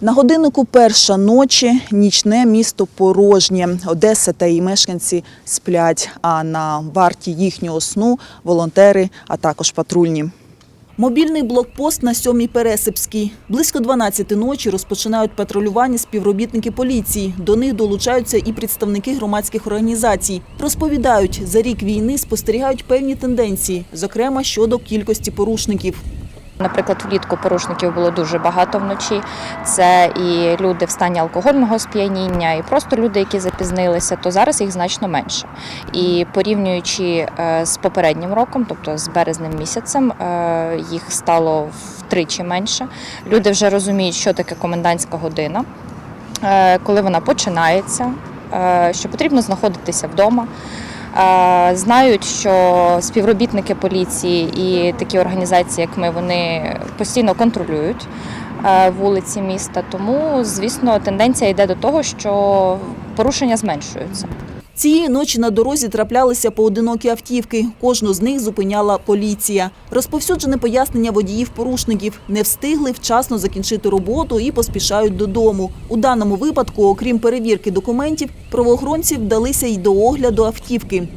На годиннику перша ночі нічне місто порожнє. Одеса та її мешканці сплять, а на варті їхнього сну волонтери, а також патрульні. Мобільний блокпост на сьомій Пересипській. Близько 12 ночі розпочинають патрулювання співробітники поліції. До них долучаються і представники громадських організацій. Розповідають, за рік війни спостерігають певні тенденції, зокрема щодо кількості порушників. Наприклад, влітку порушників було дуже багато вночі. Це і люди в стані алкогольного сп'яніння, і просто люди, які запізнилися, то зараз їх значно менше. І порівнюючи е, з попереднім роком, тобто з березнем місяцем, е, їх стало втричі менше. Люди вже розуміють, що таке комендантська година, е, коли вона починається, що потрібно знаходитися вдома. Е, Знають, що співробітники поліції і такі організації, як ми, вони постійно контролюють е, вулиці міста. Тому, звісно, тенденція йде до того, що порушення зменшуються. Цієї ночі на дорозі траплялися поодинокі автівки. Кожну з них зупиняла поліція. Розповсюджене пояснення водіїв-порушників не встигли вчасно закінчити роботу і поспішають додому. У даному випадку, окрім перевірки документів, правоохоронці вдалися й до огляду автівки.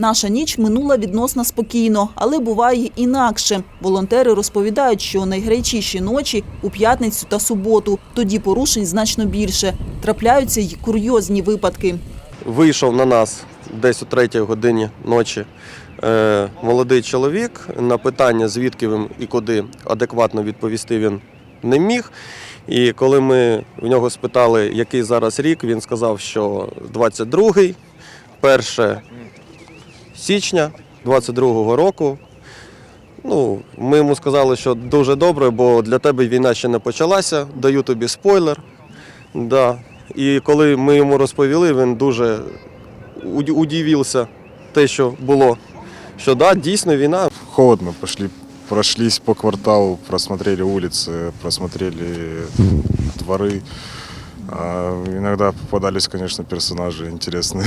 Наша ніч минула відносно спокійно, але буває інакше. Волонтери розповідають, що найгарячіші ночі у п'ятницю та суботу. Тоді порушень значно більше. Трапляються й курйозні випадки. Вийшов на нас десь о третій годині ночі е, молодий чоловік. На питання, звідки він і куди адекватно відповісти він не міг. І коли ми в нього спитали, який зараз рік, він сказав, що 22-й, 1 січня 22-го року. Ну, ми йому сказали, що дуже добре, бо для тебе війна ще не почалася. Даю тобі спойлер. Да. І коли ми йому розповіли, він дуже уд- удивився те, що було. Що да, дійсно війна. Холодно, пошли, прошлись по кварталу, просмотрели улицы, просмотрели дворы. А, Иногда попадались, конечно, персонажи интересные.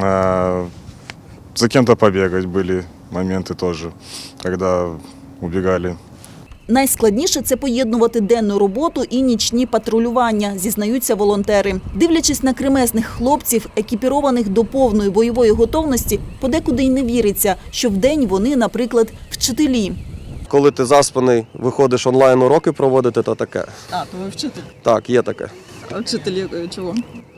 За кем-то побегать были моменты тоже, когда убегали Найскладніше це поєднувати денну роботу і нічні патрулювання, зізнаються волонтери. Дивлячись на кремезних хлопців, екіпірованих до повної бойової готовності, подекуди й не віриться, що вдень вони, наприклад, вчителі. Коли ти заспаний, виходиш онлайн уроки проводити, то таке. А, то ви вчитель. Так, є таке. А вчителі чого?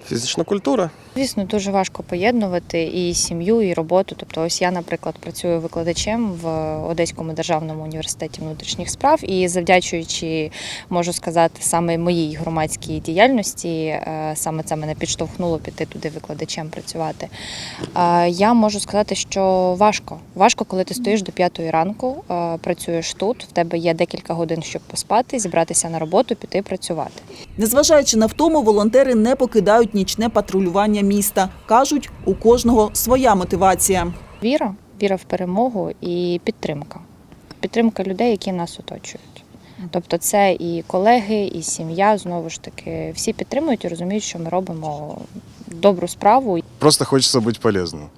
Фізична культура. Звісно, дуже важко поєднувати і сім'ю, і роботу. Тобто, ось я, наприклад, працюю викладачем в Одеському державному університеті внутрішніх справ, і завдячуючи, можу сказати, саме моїй громадській діяльності, е, саме це мене підштовхнуло піти туди викладачем працювати. Е, Я можу сказати, що важко. Важко, коли ти стоїш до п'ятої ранку, е, працюєш тут. В тебе є декілька годин, щоб поспати, зібратися на роботу, піти працювати. Незважаючи на втому, волонтери не покидають нічне патрулювання міста. Кажуть, у кожного своя мотивація. Віра, віра в перемогу і підтримка. Підтримка людей, які нас оточують. Тобто це і колеги, і сім'я, знову ж таки, всі підтримують і розуміють, що ми робимо добру справу. Просто хочется быть полезным.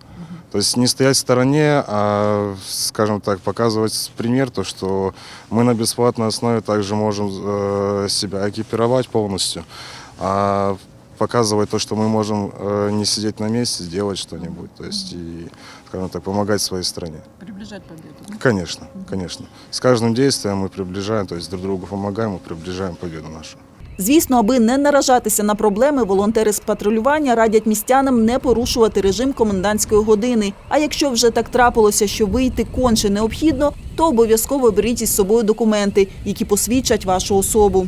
То есть не стоять в стороне, а, скажем так, показывать пример, то, что мы на бесплатной основе также можем э, себя экипировать полностью, а показывать то, что мы можем э, не сидеть на месте, сделать что-нибудь, то есть и, скажем так, помогать своей стране. Приближать победу. Конечно, конечно. С каждым действием мы приближаем, то есть друг другу помогаем и приближаем победу нашу. Звісно, аби не наражатися на проблеми, волонтери з патрулювання радять містянам не порушувати режим комендантської години. А якщо вже так трапилося, що вийти конче необхідно, то обов'язково беріть із собою документи, які посвідчать вашу особу.